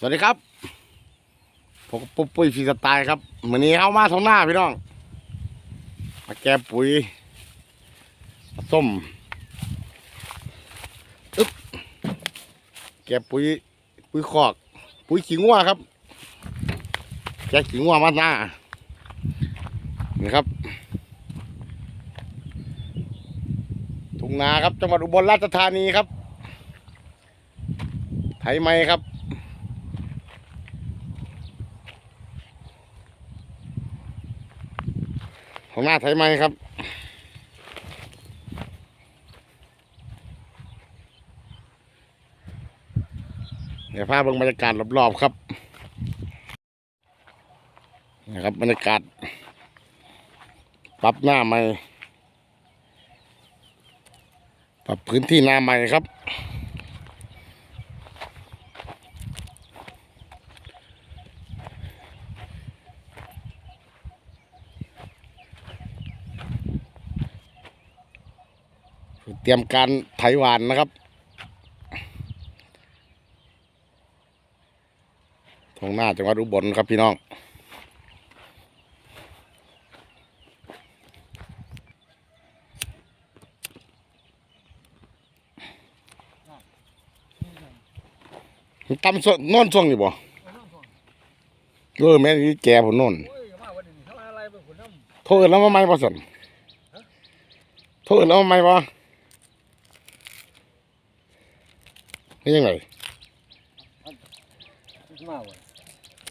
สวัสดีครับผมปุ๊บปุ้ยฟีสไตล์ครับวันนี้เข้ามาท้องหน้าพี่น้อง มาแก้ปุ๋ยมาส้มอึ๊บแก้ปุ๋ยปุ๋ยคอก ปุ๋ยขี้งัวครับ แก้ขี้งัวมาหน้านี่ครับทุ่งนาครับจังหวัดอุบลราชธานีครับ ไถไหมครับ ของหน้าไถไหมครับ เดี๋ยวพาเบิ่งบรรยากาศรอบๆครับ นะครับบรรยากาศ ปรับหน้าใหม่ ปรับพื้นที่หน้าใหม่ครับ เตรียมการไถหวานนะครับทางหน้าจังหวัดอุบลครับพี่น้อง ตำส่วนโน่นส่วงอยู่บ่เออแม่นี่แกผมโน่นโอ้ยมาวันนี้ทำอะไรเป็นคนน้โทษแล้วมาไม่บ่สันโทษแล้วมาไม่บ่ นี่ยังไงำมาวัน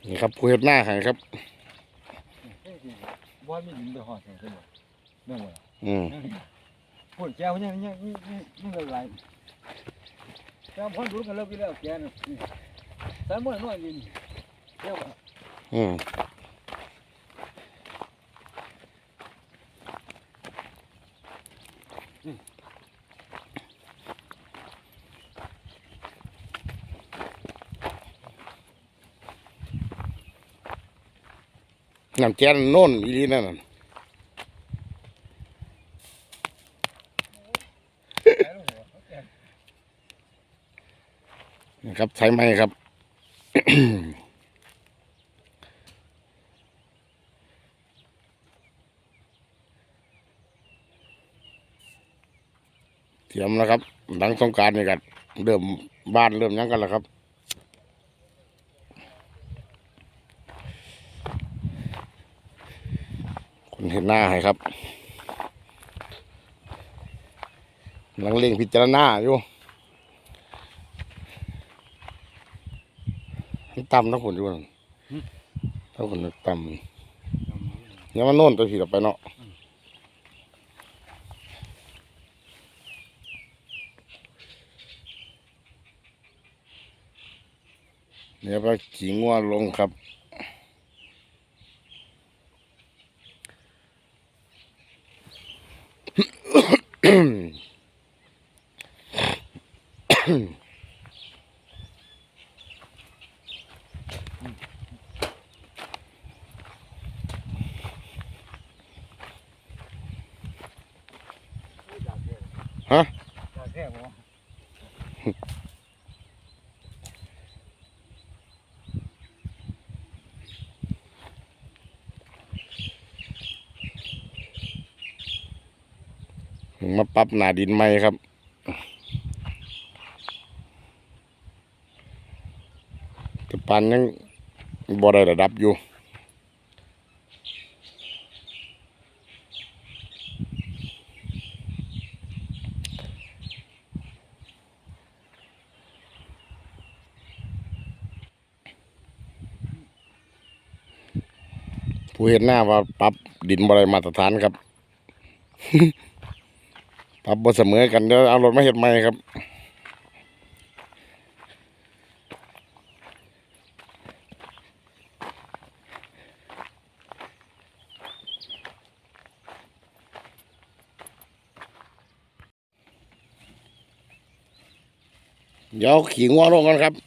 นี่ครับผู้เฮ็ดหน้าให้ครับบอลมีหญิงไปหอดใส่ขึ้นมาเรื่องอะไรอืมพูดแก้วเนี่ยเนี่ยนี่นี่นี่อะไรแก้วพ่อรู้กันเลิกไปแล้วแกน่ะแต่เมื่อน้อยนี่แก้วอืม น้ำแกนโน่นอีลีนั่นน่ะครับใช้ไม้ครับเตรียมแล้วครับ หลังสงกรารนี่กันเริ่มบ้านเริ่มยังกันแล้วครับ คน เห็นหน้าให้ครับกำลังเล่งพิจารณาอยู่มันต่ำนะคนอยู่นั่นถ้าคนต่ำเนี่ยมันโน่นตัวผีออกไปเนาะเนี่ยไปขี่งัวลงครับ ฮ มาปรับหนาดินใหม่ครับแต่ปันยังบ่ได้ระดับอยู่ผู้เห็นหน้าว่าปรับดินบ่ได้มาตรฐานครับ ปรับบ่เสมอกันเดี๋ยวเอารถมาเห็ดใหม่ครับเดี๋ยวขี่งัวลงกันครับ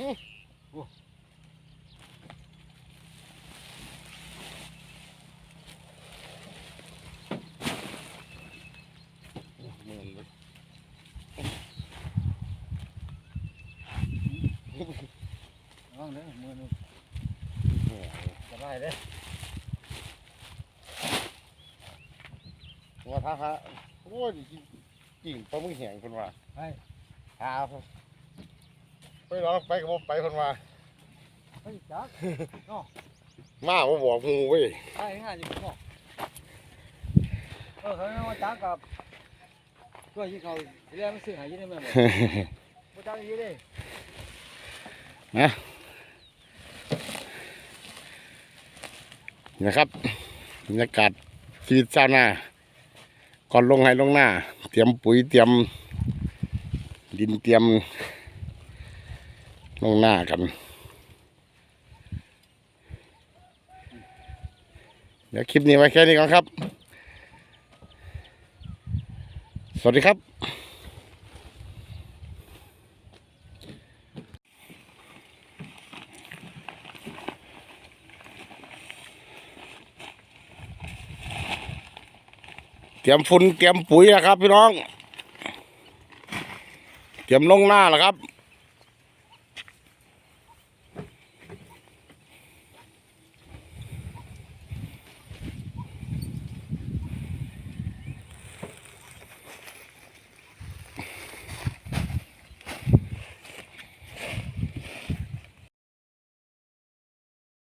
ระวังเด้อมือนึงสบายเด้อว่าท่าฮะโอ้ยกิ่งปลามึงแหงคนว่าไปหา ไปร้องไปกับผมไปคนว่าไปจักมาบ่บอกหมูเว้ยไปงานอยู่ข้างนอกเออเขาไม่มาจักกับตัวที่เขาเรียกมันซื้อหายยี่ได้ไหมบ่บ่จักยี่เด้นะครับบรรยากาศชีวิตเจ้าหน้าก่อนลงให้ลงหน้า เตรียมปุ๋ยเตรียม ดินเตรียม ลงหน้ากัน เดี๋ยวคลิปนี้ไว้แค่นี้ก่อนครับ สวัสดีครับ เตรียมฝุ่นเตรียมปุ๋ยนะครับพี่น้อง เตรียมลงหน้าแล้วครับ